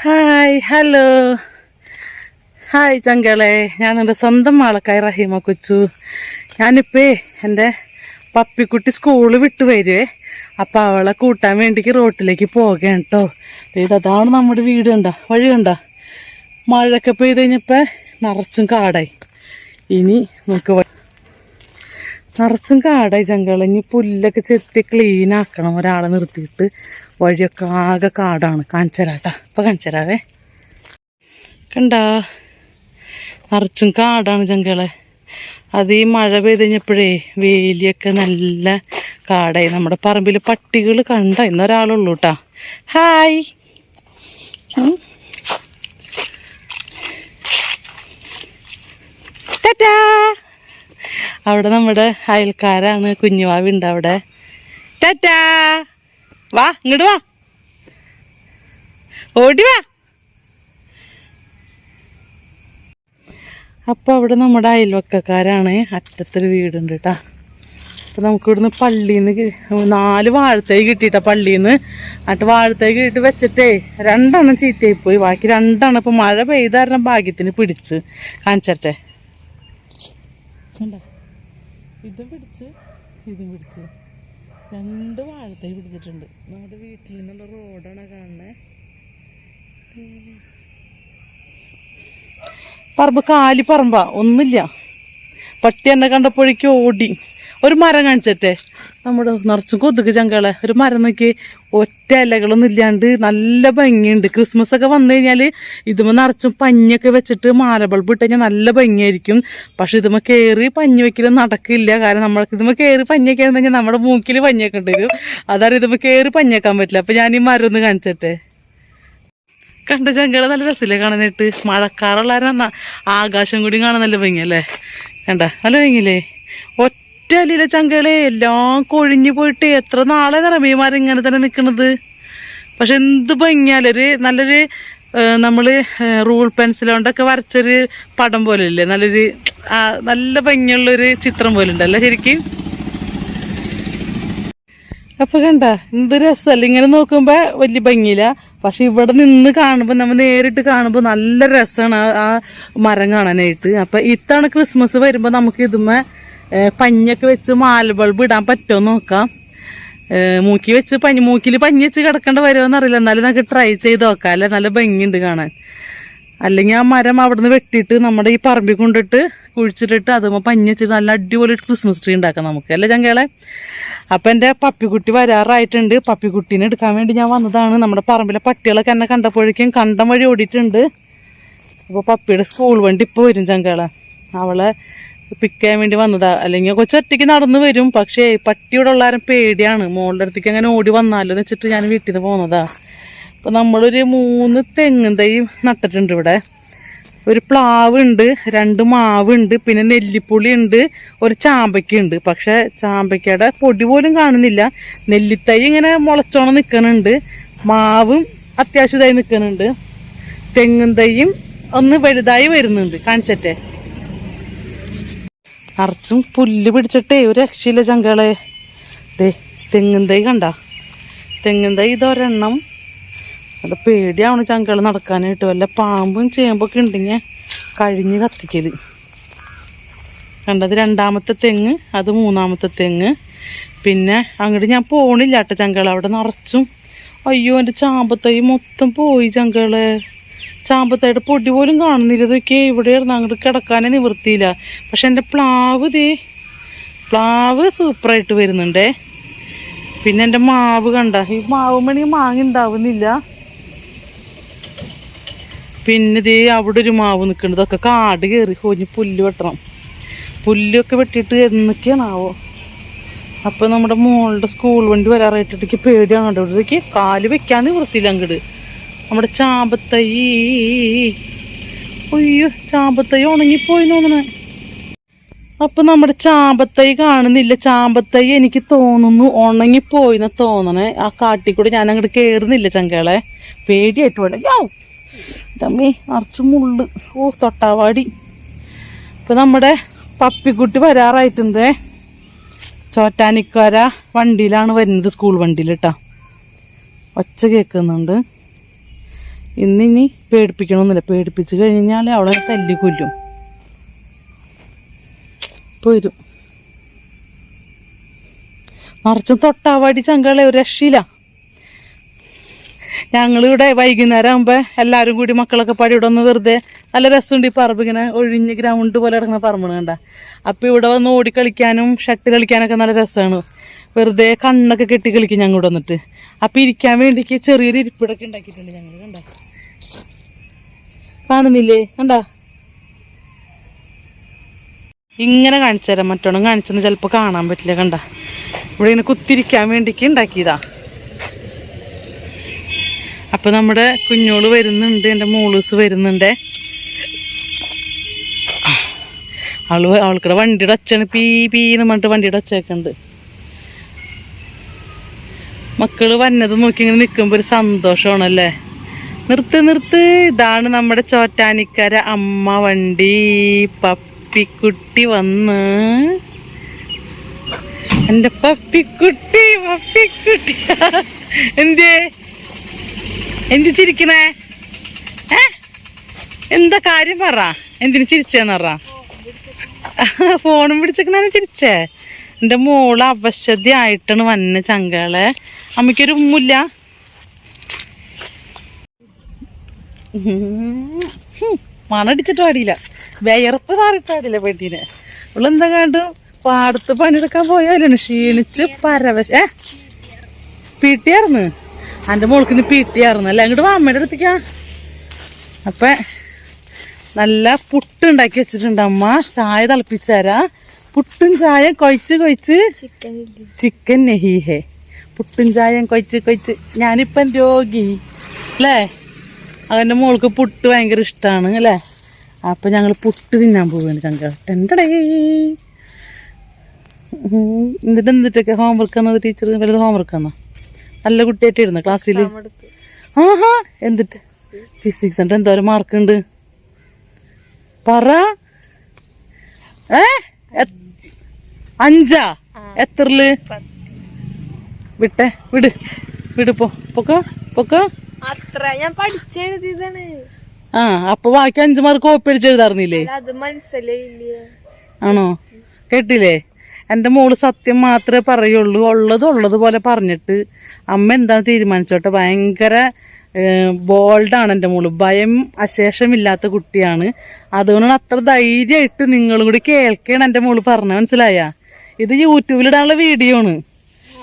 Hi hello hi ചങ്കളെ. ഞാൻ എന്റെ സ്വന്തം ആളക്കായി റഹീമ കൊച്ചു. ഞാനിപ്പേ എന്റെ പപ്പിക്കുട്ടി സ്കൂൾ വിട്ട് വരുവേ. അപ്പം അവളെ കൂട്ടാൻ വേണ്ടിക്ക് റോട്ടിലേക്ക് പോകാൻ കേട്ടോ. ഇത് അതാണ് നമ്മുടെ വീട് കണ്ട. വഴി കണ്ട. മഴയൊക്കെ പെയ്ത് കഴിഞ്ഞപ്പോൾ നിറച്ചും കാടായി. ഇനി നമുക്ക് നിറച്ചും കാടായി ചങ്കള ഇനി പുല്ലൊക്കെ ചെത്തി ക്ലീൻ ആക്കണം. ഒരാളെ നിർത്തിയിട്ട് വഴിയൊക്കെ ആകെ കാടാണ്. കാണിച്ചരാട്ടാ. ഇപ്പം കാണിച്ചരാവേ. കണ്ടാ? നിറച്ചും കാടാണ് ചങ്കളെ അത് ഈ മഴ പെയ്ത് കഴിഞ്ഞപ്പോഴേ വേലിയൊക്കെ നല്ല കാടായി. നമ്മുടെ പറമ്പിൽ പട്ടികൾ കണ്ട ഇന്നൊരാളുള്ളൂ കേട്ടാ ഹായ്. ടാറ്റാ. അവിടെ നമ്മുടെ അയൽക്കാരാണ് കുഞ്ഞുവാവുണ്ട് അവിടെ. ടാറ്റാ! വാ ഇങ്ങോട്ട് വാ. ഓടി വാ. അപ്പൊ അവിടെ നമ്മുടെ അയൽവക്കക്കാരാണ്. അറ്റത്തൊരു വീടുണ്ട് കേട്ടാ അപ്പൊ നമുക്ക് ഇവിടുന്ന് പള്ളിന്ന് നാല് വാഴത്തൈ കിട്ടിയിട്ടാ പള്ളിയിൽ നിന്ന് എന്നിട്ട് വാഴത്തൈ കിട്ടിയിട്ട് വെച്ചിട്ടേ രണ്ടെണ്ണം ചീത്തയായി പോയി. ബാക്കി രണ്ടെണ്ണം ഇപ്പോൾ മഴ പെയ്ത കാരണം ഭാഗ്യത്തിന് പിടിച്ച്. കാണിച്ചട്ടെ കണ്ടോ? ഇതും പിടിച്ച് ഇതും പിടിച്ച്. രണ്ട് വാഴത്തൈ പിടിച്ചിട്ടുണ്ട്. നമ്മുടെ വീട്ടിൽ നിന്നുള്ള റോഡാണ് കാണുന്നത് പറമ്പ് കാലി പറമ്പാ ഒന്നുമില്ല. പട്ടി എന്നെ കണ്ടപ്പോഴേക്കും ഓടി. ഒരു മരം കാണിച്ചട്ടെ? നമ്മുടെ നിറച്ചും കൊതുക് ചങ്കളെ. ഒരു മരം നോക്കി ഒറ്റ ഇലകളൊന്നും ഇല്ലാണ്ട് നല്ല ഭംഗിയുണ്ട്. ക്രിസ്മസ് ഒക്കെ വന്നു കഴിഞ്ഞാൽ ഇതുമ്മ നിറച്ചും പഞ്ഞൊക്കെ വെച്ചിട്ട് മാല ബൾബ് ഇട്ട് കഴിഞ്ഞാൽ നല്ല ഭംഗിയായിരിക്കും. പക്ഷെ ഇതുമ്മ കയറി പഞ്ഞ് വെക്കലും നടക്കില്ല. കാരണം നമ്മൾക്ക് ഇതുമ്മ കയറി പഞ്ഞൊക്കെ ആണെന്നെങ്കിൽ നമ്മുടെ മൂക്കിൽ പഞ്ഞൊക്കെ ഉണ്ട്. വരും അതാണ് ഇതുമ്മ കയറി പഞ്ഞേക്കാൻ പറ്റില്ല. അപ്പം ഞാൻ ഈ മരം ഒന്ന് കാണിച്ചട്ടെ. കണ്ട ചങ്കളെ നല്ല രസമില്ലേ കാണാനായിട്ട്? മഴക്കാറുള്ള ആകാശം കൂടി കാണാൻ നല്ല ഭംഗിയല്ലേ? കണ്ട നല്ല ഭംഗിയില്ലേ? ഒറ്റ അല്ലിലെ ചങ്കകളെ എല്ലാം കൊഴിഞ്ഞു പോയിട്ട് എത്ര നാളെ നിറമീമാർ ഇങ്ങനെ തന്നെ നിൽക്കുന്നത് പക്ഷെ എന്ത് ഭംഗിയാലൊരു നല്ലൊരു നമ്മൾ റൂൾ പെൻസിൽ കൊണ്ടൊക്കെ വരച്ചൊരു പടം പോലെ ഇല്ലേ നല്ലൊരു നല്ല ഭംഗിയുള്ളൊരു ചിത്രം പോലെ ഉണ്ടല്ലേ ശരിക്കും? അപ്പൊ കണ്ട എന്ത് രസമല്ല ഇങ്ങനെ നോക്കുമ്പോ വലിയ ഭംഗിയില്ല. പക്ഷെ ഇവിടെ നിന്ന് കാണുമ്പോൾ നമ്മൾ നേരിട്ട് കാണുമ്പോൾ നല്ല രസമാണ് ആ മരം കാണാനായിട്ട്. അപ്പൊ ഇത്തവണ ക്രിസ്മസ് വരുമ്പോൾ നമുക്ക് ഇതുമ്മേ പഞ്ഞൊക്കെ വെച്ച് മാല ബൾബ് ഇടാൻ പറ്റുമോ നോക്കാം. മൂക്കി വെച്ച് പഞ്ഞി മൂക്കിൽ പഞ്ഞി വെച്ച് കിടക്കേണ്ട വരുമോ അറിയില്ല. എന്നാലും നമുക്ക് ട്രൈ ചെയ്ത് നോക്കാം അല്ലെ? നല്ല ഭംഗിയുണ്ട് കാണാൻ. അല്ലെങ്കിൽ ആ മരം അവിടുന്ന് വെട്ടിയിട്ട് നമ്മുടെ ഈ പറമ്പിൽ കൊണ്ടിട്ട് കുഴിച്ചിട്ടിട്ട് അത് പഞ്ഞി വെച്ചിട്ട് നല്ല അടിപൊളി ക്രിസ്മസ് ട്രീ ഉണ്ടാക്കാം നമുക്ക്. അല്ലേ ചങ്കേളെ? അപ്പം എന്റെ പപ്പിക്കുട്ടി വരാറായിട്ടുണ്ട്. പപ്പിക്കുട്ടീനെ എടുക്കാൻ വേണ്ടി ഞാൻ വന്നതാണ്. നമ്മുടെ പറമ്പിലെ പട്ടികളൊക്കെ എന്നെ കണ്ടപ്പോഴേക്കും കണ്ടം വഴി ഓടിയിട്ടുണ്ട്. അപ്പോൾ പപ്പിയുടെ സ്കൂൾ വണ്ടി ഇപ്പോൾ വരും ചങ്കേളെ. അവളെ പിക്ക് ചെയ്യാൻ വേണ്ടി വന്നതാ. അല്ലെങ്കിൽ കൊച്ചൊറ്റയ്ക്ക് നടന്നു വരും. പക്ഷേ പട്ടിയുടെ ഉള്ളാരും പേടിയാണ്. മോളുടെ അടുത്തേക്ക് അങ്ങനെ ഓടി വന്നാലോ എന്ന് വെച്ചിട്ട് ഞാൻ വീട്ടിൽ നിന്ന് പോന്നതാ. അപ്പം നമ്മളൊരു മൂന്ന് തെങ്ങും തൈ നട്ടിട്ടുണ്ട് ഇവിടെ. ഒരു പ്ലാവ് ഉണ്ട് രണ്ട് മാവ് ഉണ്ട് പിന്നെ നെല്ലിപ്പുളി ഉണ്ട് ഒരു ചാമ്പയ്ക്ക ഉണ്ട് പക്ഷെ ചാമ്പയ്ക്കയുടെ പൊടി പോലും കാണുന്നില്ല. നെല്ലിത്തൈ ഇങ്ങനെ മുളച്ചോണം നിൽക്കുന്നുണ്ട്. മാവും അത്യാവശ്യമായി നിൽക്കുന്നുണ്ട്. തെങ്ങും തൈയും ഒന്ന് വലുതായി വരുന്നുണ്ട്. കാണിച്ചട്ടെ? നിറച്ചും പുല്ല് പിടിച്ചിട്ടേ ഒരു രക്ഷയില്ല ചങ്കളെ. ദേ തെങ്ങും തൈ കണ്ട. തെങ്ങും തൈ ഇതൊരെണ്ണം. അത് പേടിയാണ് ചങ്കൾ നടക്കാനായിട്ട്. വല്ല പാമ്പും ചേമ്പൊക്കെ ഉണ്ടെങ്കിൽ കഴിഞ്ഞ് കത്തിക്കൽ. കണ്ടത് രണ്ടാമത്തെ തെങ്ങ് അത് മൂന്നാമത്തെ തെങ്ങ്. പിന്നെ അങ്ങോട്ട് ഞാൻ പോണില്ല കേട്ടോ അവിടെ നിറച്ചും. അയ്യോ എന്റെ ചാമ്പത്തൈ മൊത്തം പോയി ചങ്കൾ. ചാമ്പത്തൈയുടെ പൊടി പോലും കാണുന്നില്ല. ഇതൊക്കെ ഇവിടെ ഇരുന്ന് അങ്ങോട്ട് കിടക്കാനേ നിവൃത്തിയില്ല. പക്ഷെ എന്റെ പ്ലാവ് ഇതേ പ്ലാവ് സൂപ്പറായിട്ട് വരുന്നുണ്ടേ. പിന്നെ എന്റെ മാവ് കണ്ട ഈ മാവ് മണി മാങ്ങ ഉണ്ടാവുന്നില്ല. പിന്നെ ഇതേ അവിടെ ഒരു മാവ് നിൽക്കുന്നത് ഇതൊക്കെ കാട് കയറി കോഞ്ഞ് പുല്ല് വെട്ടണം. പുല്ലൊക്കെ വെട്ടിയിട്ട് എന്നൊക്കെയാണാവോ അപ്പോൾ നമ്മുടെ മോളുടെ സ്കൂൾ വണ്ടി വരാറായിട്ടിടയ്ക്ക് പേടിയാണ് ഇവിടേക്ക് കാൽ വെക്കാൻ നിവൃത്തിയില്ല അങ്ങോട്ട്. നമ്മുടെ ചാമ്പത്തൈ അയ്യോ ചാമ്പത്തൈ ഉണങ്ങിപ്പോയി തോന്നണേ. അപ്പൊ നമ്മുടെ ചാമ്പത്തൈ കാണുന്നില്ല. ചാമ്പത്തൈ എനിക്ക് തോന്നുന്നു ഉണങ്ങിപ്പോയിന്ന് തോന്നണേ. ആ കാട്ടിൽ കൂടെ ഞാൻ അങ്ങോട്ട് കയറുന്നില്ല ചങ്കേളെ. പേടിയായിട്ട് വേണ്ട യോ അമ്മേ നിറച്ച് മുള്ളു. ഓ തൊട്ടാവാടി. ഇപ്പൊ നമ്മുടെ പപ്പിക്കുട്ടി വരാറായിട്ടുണ്ട്. ചോറ്റാനിക്കര വണ്ടിയിലാണ് വരുന്നത് സ്കൂൾ വണ്ടിയിൽ കേട്ടോ ഒച്ച കേൾക്കുന്നുണ്ട് ഇന്നിനി പേടിപ്പിക്കണമെന്നില്ല പേടിപ്പിച്ച് കഴിഞ്ഞാൽ അവളെ തല്ലി കൊല്ലും. പോരും മറിച്ചും തൊട്ടാവാടി ചങ്കളെ ഒരു രക്ഷയില്ല. ഞങ്ങളിവിടെ വൈകുന്നേരം ആകുമ്പോൾ എല്ലാവരും കൂടി മക്കളൊക്കെ പാടി ഇവിടെ ഒന്ന് വെറുതെ നല്ല രസമുണ്ട് ഈ പറമ്പ് ഇങ്ങനെ ഒഴിഞ്ഞ് ഗ്രൗണ്ട് പോലെ ഇറങ്ങുന്ന പറമ്പ് കണ്ട. അപ്പോൾ ഇവിടെ വന്ന് ഓടി കളിക്കാനും ഷട്ട് കളിക്കാനൊക്കെ നല്ല രസമാണ് വെറുതെ കണ്ണൊക്കെ കെട്ടി കളിക്കും ഞങ്ങൾ ഇവിടെ വന്നിട്ട്. അപ്പം ഇരിക്കാൻ വേണ്ടിക്ക് ചെറിയൊരു ഇരിപ്പിടൊക്കെ ഉണ്ടാക്കിയിട്ടുണ്ട് ഞങ്ങൾ കണ്ട? കാണുന്നില്ലേ? കണ്ട? ഇങ്ങനെ കാണിച്ചു തരാം മറ്റോണം കാണിച്ചെന്ന് ചിലപ്പോൾ കാണാൻ പറ്റില്ല കണ്ട? ഇവിടെ ഇങ്ങനെ കുത്തിരിക്കാൻ വേണ്ടിക്ക് ഉണ്ടാക്കിയതാ. അപ്പൊ നമ്മുടെ കുഞ്ഞോൾ വരുന്നുണ്ട് എന്റെ മോളൂസ് വരുന്നുണ്ട്. അവൾ അവൾക്കിടെ വണ്ടിയുടെ അച്ഛന് പീ പീന്ന് പറഞ്ഞിട്ട് വണ്ടിയുടെ ഒച്ചയൊക്കെയുണ്ട് മക്കൾ വന്നത് നോക്കി ഇങ്ങനെ നിൽക്കുമ്പോൾ ഒരു സന്തോഷമാണല്ലേ? നിർത്ത് നിർത്ത്. ഇതാണ് നമ്മുടെ ചോറ്റാനിക്കര അമ്മ വണ്ടി. പപ്പിക്കുട്ടി വന്ന്. എന്റെ പപ്പിക്കുട്ടി പപ്പിക്കുട്ടി. എന്തേ എന്ത് ചിരിക്കണേ? എന്താ കാര്യം പറ. എന്തിനു പറ. ഫോണും പിടിച്ചിക്കണാണ് ചിരിച്ചേ. എന്റെ മോൾ അവശതയായിട്ടാണ് വന്ന ചങ്കളെ. അമ്മയ്ക്കൊരു ഉമ്മില്ല. മണടിച്ചിട്ട് പാടിയില്ല. വിയർപ്പ് താറിട്ട് പാടില്ല പെട്ടീനെ ഇവളെന്താ കണ്ടു പാടത്ത് പണിയെടുക്കാൻ പോയാലാണ് ക്ഷീണിച്ച് പരവശ ഏ? പീട്ടിയാർന്ന്? എന്റെ മോൾക്ക് ഇന്ന് പീട്ടിയായിരുന്നു അല്ല? അങ്ങോട്ട് അമ്മയുടെ അടുത്തേക്കാ അപ്പം നല്ല പുട്ട് ഉണ്ടാക്കി വെച്ചിട്ടുണ്ട് അമ്മ. ചായ തിളപ്പിച്ചരാ പുട്ടും ചായ കൊഴിച്ച് കൊഴിച്ച് ചിക്കൻ നെഹീഹേ പുട്ടും ചായ കൊഴിച്ച് കൊഴിച്ച്. ഞാനിപ്പം രോഗി അല്ലേ? അവന്റെ മോൾക്ക് പുട്ട് ഭയങ്കര ഇഷ്ടമാണ് അല്ലേ? അപ്പം ഞങ്ങൾ പുട്ട് തിന്നാൻ പോവുകയാണ് ചങ്ക. ടെണ്ടടേ. ഉം. എന്നിട്ട് എന്നിട്ടൊക്കെ ഹോംവർക്ക് തന്നത് ടീച്ചർ വലുത് ഹോംവർക്ക് തന്നാ നല്ല കുട്ടിയായിട്ട് ഇരുന്നു ക്ലാസ്സിൽ ആഹാ. എന്നിട്ട് ഫിസിക്സ് എന്നിട്ട് എന്തോരം മാർക്ക് ഉണ്ട്. പറ. ഏ? അഞ്ചാ? എത്രൽ? വിട്ടെ വിട്. വിട് പോ. പൊക്കോ പൊക്കോ. അത്ര ഞാൻ പഠിച്ചെഴുതിയതാണ് ആ അപ്പൊ ബാക്കി അഞ്ചു മാർക്ക് കോപ്പി അടിച്ച് എഴുതാറുന്നില്ലേ അല്ല, അത് മനസ്സിലായില്ല? ആണോ? കേട്ടില്ലേ? എന്റെ മോൾ സത്യം മാത്രമേ പറയുള്ളൂ. ഉള്ളത് ഉള്ളത് പോലെ പറഞ്ഞിട്ട് അമ്മ എന്താണ് തീരുമാനിച്ചോട്ടെ. ഭയങ്കര ബോൾഡാണ് എന്റെ മോൾ. ഭയം അശേഷമില്ലാത്ത കുട്ടിയാണ്. അതുകൊണ്ടാണ് അത്ര ധൈര്യമായിട്ട് നിങ്ങളും കൂടി കേൾക്കണം എന്റെ മോൾ പറഞ്ഞ മനസ്സിലായ? ഇത് യൂട്യൂബിലിടാനുള്ള വീഡിയോ ആണ്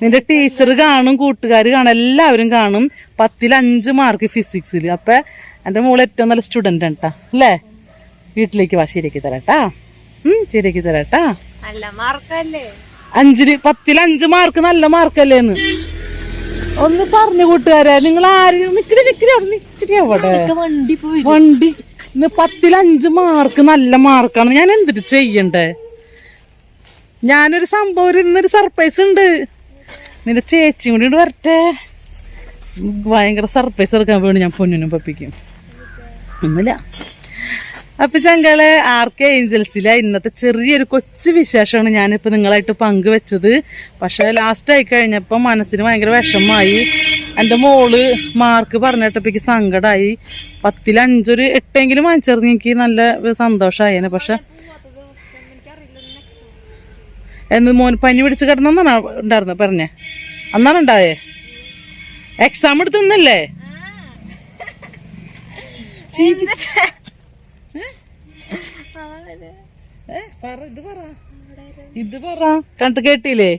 നിന്റെ ടീച്ചർ കാണും കൂട്ടുകാർ കാണും എല്ലാവരും കാണും. പത്തിൽ അഞ്ച് മാർക്ക് ഫിസിക്സിൽ അപ്പം എന്റെ മോൾ ഏറ്റവും നല്ല സ്റ്റുഡന്റ് ആണ് കേട്ടോ അല്ലേ? വീട്ടിലേക്ക് വാ ശരിയാക്കി തരാട്ടാ ഉം, ശരിയാക്കി തരാട്ടാ അഞ്ചിൽ പത്തിൽ അഞ്ച് മാർക്ക് നല്ല മാർക്കല്ലേന്ന് ഒന്ന് പറഞ്ഞു കൂട്ടുകാരെ നിങ്ങൾ ആരും? നിക്കടി നിക്കടി അവിടെ നിക്കടി അവിടെ. വണ്ടി വണ്ടി. ഇന്ന് പത്തിൽ അഞ്ച് മാർക്ക് നല്ല മാർക്കാണ് ഞാൻ എന്തിട്ട് ചെയ്യണ്ടേ? ഞാനൊരു സംഭവം ഇന്നൊരു സർപ്രൈസ് ഉണ്ട്. നിന്റെ ചേച്ചിയും കൂടി വരട്ടെ. ഭയങ്കര സർപ്രൈസ് എടുക്കാൻ വേണ്ടി ഞാൻ പൊന്നിനും പപ്പിക്കും. ഒന്നുമില്ല. അപ്പൊ ചങ്കളെ ആർ കെ ഏഞ്ചൽസിലെ? ഇന്നത്തെ ചെറിയൊരു കൊച്ചു വിശേഷമാണ് ഞാനിപ്പോൾ നിങ്ങളായിട്ട് പങ്കുവെച്ചത്. പക്ഷേ ലാസ്റ്റ് ആയി കഴിഞ്ഞപ്പോൾ മനസ്സിന് ഭയങ്കര വിഷമമായി. എന്റെ മോൾ മാർക്ക് പറഞ്ഞിട്ടപ്പോഴേക്ക് സങ്കടമായി പത്തിൽ അഞ്ചൊരു എട്ടെങ്കിലും എനിക്ക് നല്ല സന്തോഷമായേനെ പക്ഷെ എന്ന് മോൻ പനി പിടിച്ച് കിടന്നെന്നാണ് ഉണ്ടായിരുന്നത് പറഞ്ഞേ. അന്നാണ് ഉണ്ടായേ. എക്സാം എടുത്ത് നിന്നല്ലേ? ഇത് പറ. ഇത് പറ. കണ്ടു കേട്ടില്ലേ?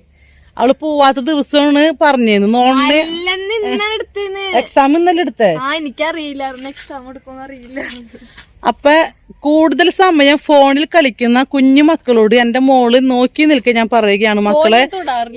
അവൾ പോവാത്ത ദിവസമാണ് പറഞ്ഞേന്ന്. നോണിന് എക്സാം ഇന്നലെ എടുത്തേ? എനിക്കറിയില്ലായിരുന്നു. എക്സാം എടുക്കുമെന്ന് അറിയില്ലായിരുന്നു. അപ്പൊ കൂടുതൽ സമയം ഫോണിൽ കളിക്കുന്ന കുഞ്ഞു മക്കളോട് എന്റെ മോൾ നോക്കി നിൽക്കാൻ ഞാൻ പറയുകയാണ് മക്കളെ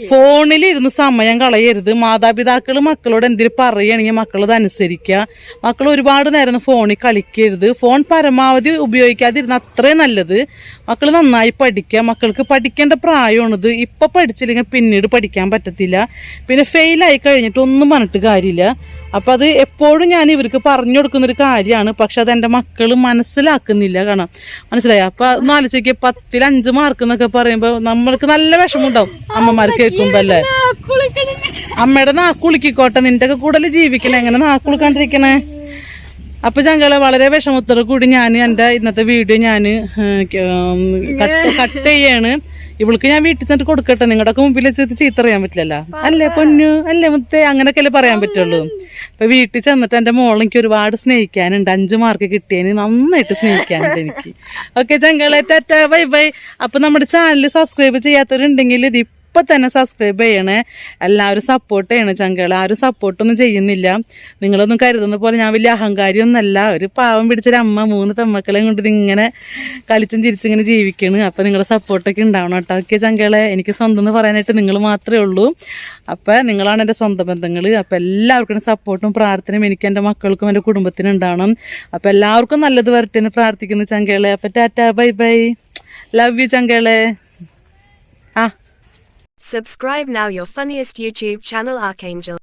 ഫോണിൽ ഇരുന്ന് സമയം കളയരുത്. മാതാപിതാക്കൾ മക്കളോട് എന്തെങ്കിലും പറയുകയാണെങ്കിൽ മക്കൾ അനുസരിക്കുക മക്കൾ ഒരുപാട് നേരം ഫോണിൽ കളിക്കരുത്. ഫോൺ പരമാവധി ഉപയോഗിക്കാതിരുന്ന അത്രയും നല്ലത്. മക്കൾ നന്നായി പഠിക്കുക മക്കൾക്ക് പഠിക്കേണ്ട പ്രായമാണിത്. ഇപ്പം പഠിച്ചില്ലെങ്കിൽ പിന്നീട് പഠിക്കാൻ പറ്റത്തില്ല. പിന്നെ ഫെയിലായി കഴിഞ്ഞിട്ട് ഒന്നും പറഞ്ഞിട്ട് കാര്യമില്ല. അപ്പം അത് എപ്പോഴും ഞാൻ ഇവർക്ക് പറഞ്ഞു കൊടുക്കുന്നൊരു കാര്യമാണ്. പക്ഷെ അത് എന്റെ മക്കൾ മനസ്സിലാക്കുന്നില്ല കാരണം മനസ്സിലായോ? അപ്പം ഒന്ന് ആലോചിക്കുക പത്തിൽ അഞ്ച് മാർക്ക് എന്നൊക്കെ പറയുമ്പോൾ നമ്മൾക്ക് നല്ല വിഷമമുണ്ടാവും അമ്മമാർ കേൾക്കുമ്പോൾ അല്ലേ? അമ്മയുടെ നാക്കുളിക്കോട്ടെ നിന്റെ ഒക്കെ കൂടുതൽ ജീവിക്കണേ? എങ്ങനെ നാക്കുളിക്കാണ്ടിരിക്കണേ അപ്പൊ ചങ്കളെ വളരെ വിഷമത്തോടെ കൂടി ഞാൻ എന്റെ ഇന്നത്തെ വീഡിയോ ഞാൻ കട്ട് ചെയ്യാണ്. ഇവൾക്ക് ഞാൻ വീട്ടിൽ തന്നെ കൊടുക്കട്ടെ. നിങ്ങളുടെ ഒക്കെ മുമ്പിൽ വെച്ചിട്ട് ചീത്ത അറിയാൻ പറ്റില്ലല്ലോ. അല്ലേ പൊന്നു? അല്ലേ മുത്തേ? അല്ലേ പറയാൻ പറ്റുള്ളൂ. അപ്പൊ വീട്ടിൽ ചെന്നിട്ട് എന്റെ മോളെ എനിക്ക് ഒരുപാട് സ്നേഹിക്കാനുണ്ട്. അഞ്ച് മാർക്ക് കിട്ടിയതിന് നന്നായിട്ട് സ്നേഹിക്കാനുണ്ട് എനിക്ക്. ഓക്കെ ചങ്കളെ ടാറ്റ ബൈ ബൈ. അപ്പൊ നമ്മുടെ ചാനൽ സബ്സ്ക്രൈബ് ചെയ്യാത്തവരുണ്ടെങ്കിൽ ഇത് ഇപ്പൊ തന്നെ സബ്സ്ക്രൈബ് ചെയ്യണേ. എല്ലാവരും സപ്പോർട്ട് ചെയ്യണേ ചങ്കളെ. ആരും സപ്പോർട്ടൊന്നും ചെയ്യുന്നില്ല. നിങ്ങളൊന്നും കരുതുന്ന പോലെ ഞാൻ വലിയ അഹങ്കാരിയൊന്നല്ല. ഒരു പാവം പിടിച്ചൊരു അമ്മ മൂന്ന് പെമ്മക്കളെയും കൊണ്ട് ഇതിങ്ങനെ കളിച്ചും തിരിച്ചിങ്ങനെ ജീവിക്കണ്. അപ്പം നിങ്ങളുടെ സപ്പോർട്ടൊക്കെ ഉണ്ടാവണം കേട്ടോ. ഓക്കെ ചങ്കകളെ എനിക്ക് സ്വന്തം എന്ന് പറയാനായിട്ട് നിങ്ങൾ മാത്രമേ ഉള്ളൂ. അപ്പം നിങ്ങളാണ് എന്റെ സ്വന്തം ബന്ധങ്ങൾ അപ്പം എല്ലാവർക്കും സപ്പോർട്ടും പ്രാർത്ഥനയും എനിക്ക് എന്റെ മക്കൾക്കും എന്റെ കുടുംബത്തിനും ഉണ്ടാവണം. അപ്പം എല്ലാവർക്കും നല്ലത് വരട്ടെ എന്ന് പ്രാർത്ഥിക്കുന്നു ചങ്കേളെ. അപ്പം tata bye bye. Love you ചങ്കേളെ. ആ. Subscribe now your funniest YouTube channel Archangel.